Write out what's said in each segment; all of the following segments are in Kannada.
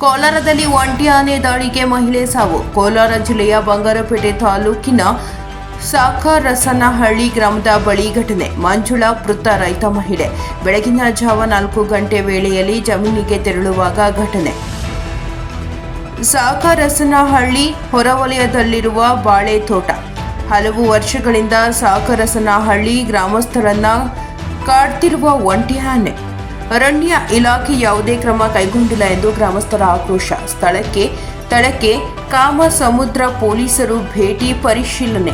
ಕೋಲಾರದಲ್ಲಿ ಒಂಟಿ ಆನೆ ದಾಳಿಗೆ ಮಹಿಳೆ ಸಾವು. ಕೋಲಾರ ಜಿಲ್ಲೆಯ ಬಂಗಾರಪೇಟೆ ತಾಲೂಕಿನ ಸಾಕರಸನಹಳ್ಳಿ ಗ್ರಾಮದ ಬಳಿ ಘಟನೆ. ಮಂಜುಳಾ ಮೃತ ರೈತ ಮಹಿಳೆ. ಬೆಳಗಿನ ಜಾವ ನಾಲ್ಕು ಗಂಟೆ ವೇಳೆಯಲ್ಲಿ ಜಮೀನಿಗೆ ತೆರಳುವಾಗ ಘಟನೆ. ಸಾಕರಸನಹಳ್ಳಿ ಹೊರವಲಯದಲ್ಲಿರುವ ಬಾಳೆ ತೋಟ ಹಲವು ವರ್ಷಗಳಿಂದ ಸಾಕರಸನಹಳ್ಳಿ ಗ್ರಾಮಸ್ಥರನ್ನ ಕಾಡ್ತಿರುವ ಒಂಟಿ ಆನೆ. ಅರಣ್ಯ ಇಲಾಖೆ ಯಾವುದೇ ಕ್ರಮ ಕೈಗೊಂಡಿಲ್ಲ ಎಂದು ಗ್ರಾಮಸ್ಥರ ಆಕ್ರೋಶ. ಸ್ಥಳಕ್ಕೆ ಸ್ಥಳಕ್ಕೆ ಕಾಮ ಸಮುದ್ರ ಪೊಲೀಸರು ಭೇಟಿ ಪರಿಶೀಲನೆ.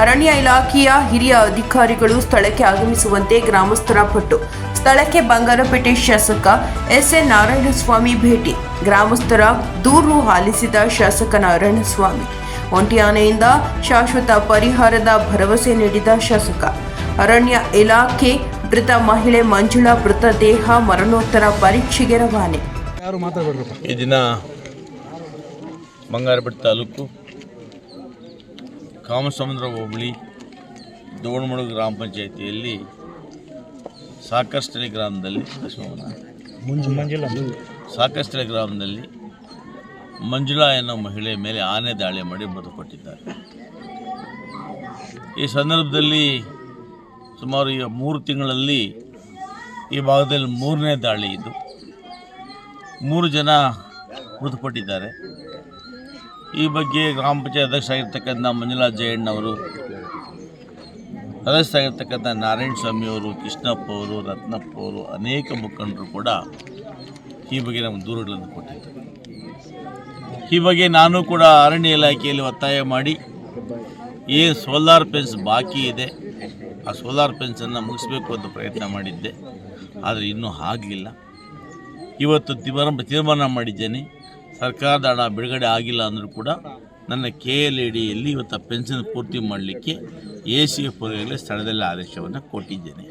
ಅರಣ್ಯ ಇಲಾಖೆಯ ಹಿರಿಯ ಅಧಿಕಾರಿಗಳು ಸ್ಥಳಕ್ಕೆ ಆಗಮಿಸುವಂತೆ ಗ್ರಾಮಸ್ಥರ ಪಟ್ಟು. ಸ್ಥಳಕ್ಕೆ ಬಂಗಾರಪೇಟೆ ಶಾಸಕ ಎಸ್ ಎನ್ ನಾರಾಯಣಸ್ವಾಮಿ ಭೇಟಿ. ಗ್ರಾಮಸ್ಥರ ದೂರು ಆಲಿಸಿದ ಶಾಸಕ ನಾರಾಯಣಸ್ವಾಮಿ. ಒಂಟಿಯಾನೆಯಿಂದ ಶಾಶ್ವತ ಪರಿಹಾರದ ಭರವಸೆ ನೀಡಿದ ಶಾಸಕ. ಅರಣ್ಯ ಇಲಾಖೆ ಮೃತ ಮಹಿಳೆ ಮಂಜುಳಾ ಮೃತದೇಹ ಮರಣೋತ್ತರ ಪರೀಕ್ಷೆಗೆ ರವಾನೆ. ಈ ದಿನ ಬಂಗಾರಪೇಟೆ ತಾಲೂಕು ಕಾಮಸಮುದ್ರ ಹೋಬಳಿ ದೋಣಮುಳು ಗ್ರಾಮ ಪಂಚಾಯಿತಿಯಲ್ಲಿ ಸಾಕಷ್ಟಳಿ ಗ್ರಾಮದಲ್ಲಿ ಸಾಕಷ್ಟಳಿ ಗ್ರಾಮದಲ್ಲಿ ಮಂಜುಳಾ ಎನ್ನುವ ಮಹಿಳೆ ಮೇಲೆ ಆನೆ ದಾಳಿ ಮಾಡಿ ಮೃತಪಟ್ಟಿದ್ದಾರೆ. ಈ ಸಂದರ್ಭದಲ್ಲಿ ಸುಮಾರು ಈ ಮೂರು ತಿಂಗಳಲ್ಲಿ ಈ ಭಾಗದಲ್ಲಿ ಮೂರನೇ ದಾಳಿ ಇದು ಮೂರು ಜನ ಮೃತಪಟ್ಟಿದ್ದಾರೆ. ಈ ಬಗ್ಗೆ ಗ್ರಾಮ ಪಂಚಾಯತ್ ಅಧ್ಯಕ್ಷ ಆಗಿರ್ತಕ್ಕಂಥ ಮಂಜುಳಾ ಜಯಣ್ಣವರು ಸದಸ್ಯರಾಗಿರ್ತಕ್ಕಂಥ ನಾರಾಯಣ ಸ್ವಾಮಿ ಅವರು, ಕೃಷ್ಣಪ್ಪ ಅವರು, ರತ್ನಪ್ಪ ಅವರು, ಅನೇಕ ಮುಖಂಡರು ಕೂಡ ಈ ಬಗ್ಗೆ ನಮ್ಮ ದೂರುಗಳನ್ನು ಕೊಟ್ಟಿದ್ದರು. ಈ ಬಗ್ಗೆ ನಾನು ಕೂಡ ಅರಣ್ಯ ಇಲಾಖೆಯಲ್ಲಿ ಒತ್ತಾಯ ಮಾಡಿ ಏನು ಸೋಲಾರ್ ಪೆನ್ಸ್ ಬಾಕಿ ಇದೆ. ಆ ಸೋಲಾರ್ ಪೆನ್ಸನ್ನು ಮುಗಿಸ್ಬೇಕು ಅಂತ ಪ್ರಯತ್ನ ಮಾಡಿದ್ದೆ. ಆದರೆ ಇನ್ನೂ ಆಗಲಿಲ್ಲ. ಇವತ್ತು ತೀರ್ಮಾನ ತೀರ್ಮಾನ ಮಾಡಿದ್ದೇನೆ. ಸರ್ಕಾರದ ಹಣ ಬಿಡುಗಡೆ ಆಗಿಲ್ಲ ಅಂದರೂ ಕೂಡ ನನ್ನ ಕೆ ಎಲ್ ಇ ಡಿಯಲ್ಲಿ ಇವತ್ತು ಪೆನ್ಷನ್ ಪೂರ್ತಿ ಮಾಡಲಿಕ್ಕೆ ಎ ಸಿ ಎಫ್ ಸ್ಥಳದಲ್ಲಿ ಆದೇಶವನ್ನು ಕೊಟ್ಟಿದ್ದೇನೆ.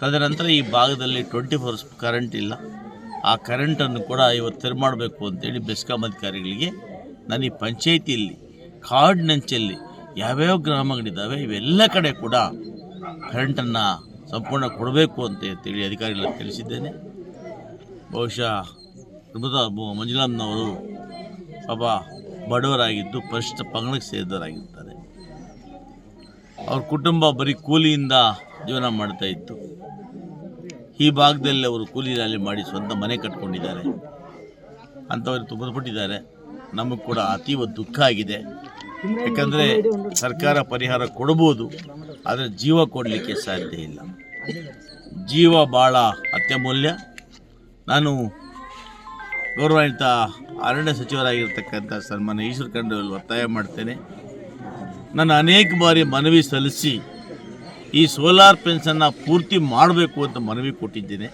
ತದನಂತರ ಈ ಭಾಗದಲ್ಲಿ ಟ್ವೆಂಟಿ ಫೋರ್ಸ್ ಕರೆಂಟ್ ಇಲ್ಲ. ಆ ಕರೆಂಟನ್ನು ಕೂಡ ಇವತ್ತು ತೆರೆ ಮಾಡಬೇಕು ಅಂತೇಳಿ ಬೆಸ್ಕಾಂ ಅಧಿಕಾರಿಗಳಿಗೆ ನಾನು ಈ ಪಂಚಾಯಿತಿಯಲ್ಲಿ, ಕಾಡಿನಂಚಲ್ಲಿ ಯಾವ್ಯಾವ ಗ್ರಾಮಗಳಿದ್ದಾವೆ ಇವೆಲ್ಲ ಕಡೆ ಕೂಡ ಕರೆಂಟನ್ನು ಸಂಪೂರ್ಣ ಕೊಡಬೇಕು ಅಂತ ಹೇಳಿ ಅಧಿಕಾರಿಗಳಿಗೆ ತಿಳಿಸಿದ್ದೇನೆ. ಬಹುಶಃ ಋಮತ ಮಂಜುನಾಥ್ನವರು ಪಾಪ ಬಡವರಾಗಿದ್ದು ಪರಿಶಿಷ್ಟ ಪಂಗಡಕ್ಕೆ ಸೇರಿದವರಾಗಿರ್ತಾರೆ. ಅವ್ರ ಕುಟುಂಬ ಬರೀ ಕೂಲಿಯಿಂದ ಜೀವನ ಮಾಡ್ತಾ ಇತ್ತು. ಈ ಭಾಗದಲ್ಲಿ ಅವರು ಕೂಲಿ ರಾಲಿ ಮಾಡಿ ಸ್ವಂತ ಮನೆ ಕಟ್ಕೊಂಡಿದ್ದಾರೆ. ಅಂಥವ್ರು ತುಂಬಲ್ಪಟ್ಟಿದ್ದಾರೆ ನಮಗೆ ಕೂಡ ಅತೀವ ದುಃಖ ಆಗಿದೆ. ಯಾಕಂದರೆ ಸರ್ಕಾರ ಪರಿಹಾರ ಕೊಡ್ಬೋದು ಆದರೆ ಜೀವ ಕೊಡಲಿಕ್ಕೆ ಸಾಧ್ಯ ಇಲ್ಲ. ಜೀವ ಭಾಳ ಅತ್ಯಮೂಲ್ಯ. ನಾನು ಗೌರವಾನ್ವಿತ ಅರಣ್ಯ ಸಚಿವರಾಗಿರ್ತಕ್ಕಂಥ ಸನ್ಮಾನ್ಯ ಈಶ್ವರ ಖಂಡ್ರಲ್ಲಿ ಒತ್ತಾಯ ಮಾಡ್ತೇನೆ. ನಾನು ಅನೇಕ ಬಾರಿ ಮನವಿ ಸಲ್ಲಿಸಿ ಈ ಸೋಲಾರ್ ಪೆನ್ಸನ್ನ ಪೂರ್ತಿ ಮಾಡಬೇಕು ಅಂತ ಮನವಿ ಕೊಟ್ಟಿದ್ದೇನೆ.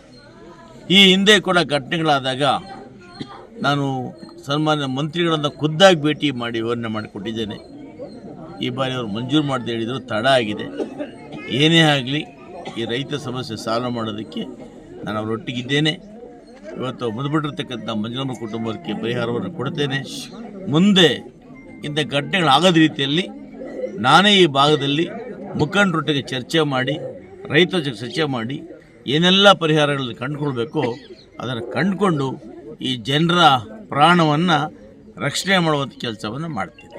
ಈ ಹಿಂದೆ ಕೂಡ ಘಟನೆಗಳಾದಾಗ ನಾನು ಸನ್ಮಾನ್ಯ ಮಂತ್ರಿಗಳನ್ನು ಖುದ್ದಾಗಿ ಭೇಟಿ ಮಾಡಿ ವಿವರಣೆ ಮಾಡಿಕೊಟ್ಟಿದ್ದೇನೆ. ಈ ಬಾರಿ ಅವರು ಮಂಜೂರು ಮಾಡದೆ ಹೇಳಿದರು, ತಡ ಆಗಿದೆ. ಏನೇ ಆಗಲಿ, ಈ ರೈತ ಸಮಸ್ಯೆ ಸಾಲ್ವ್ ಮಾಡೋದಕ್ಕೆ ನಾನು ಅವರೊಟ್ಟಿಗಿದ್ದೇನೆ. ಇವತ್ತು ಮೃತಪಟ್ಟಿರ್ತಕ್ಕಂಥ ಮಂಜುನಮ್ಮ ಕುಟುಂಬಕ್ಕೆ ಪರಿಹಾರವನ್ನು ಕೊಡ್ತೇನೆ. ಮುಂದೆ ಇಂಥ ಘಟನೆಗಳಾಗದ ರೀತಿಯಲ್ಲಿ ನಾನೇ ಈ ಭಾಗದಲ್ಲಿ ಮುಖಂಡರೊಟ್ಟಿಗೆ ಚರ್ಚೆ ಮಾಡಿ, ರೈತರ ಜೊತೆ ಚರ್ಚೆ ಮಾಡಿ ಏನೆಲ್ಲ ಪರಿಹಾರಗಳನ್ನು ಕಂಡುಕೊಳ್ಬೇಕೋ ಅದನ್ನು ಕಂಡುಕೊಂಡು ಈ ಜನರ ಪ್ರಾಣವನ್ನು ರಕ್ಷಣೆ ಮಾಡುವಂಥ ಕೆಲಸವನ್ನು ಮಾಡ್ತೀನಿ